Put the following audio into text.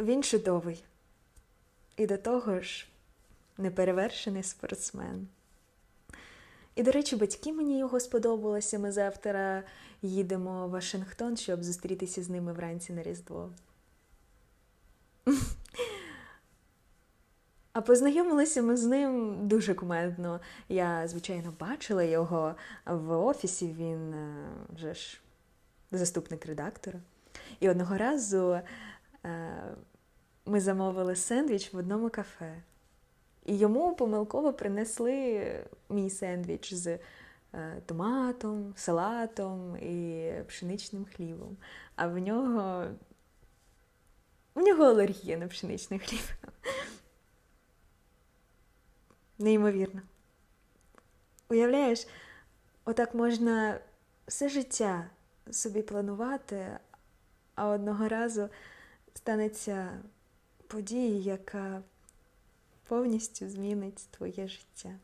Він чудовий. І до того ж, неперевершений спортсмен. І, до речі, батьки мені його сподобалося. Ми завтра їдемо в Вашингтон, щоб зустрітися з ними вранці на Різдво. А познайомилися ми з ним дуже кумедно. Я, звичайно, бачила його в офісі. Він е, вже ж заступник редактора. І одного разу е, ми замовили сендвіч в одному кафе. І йому помилково принесли мій сендвіч з е, томатом, салатом і пшеничним хлібом. А в нього, в нього алергія на пшеничний хліб. Неймовірно. Уявляєш, отак можна все життя собі планувати, а одного разу станеться подія, яка повністю змінить твоє життя.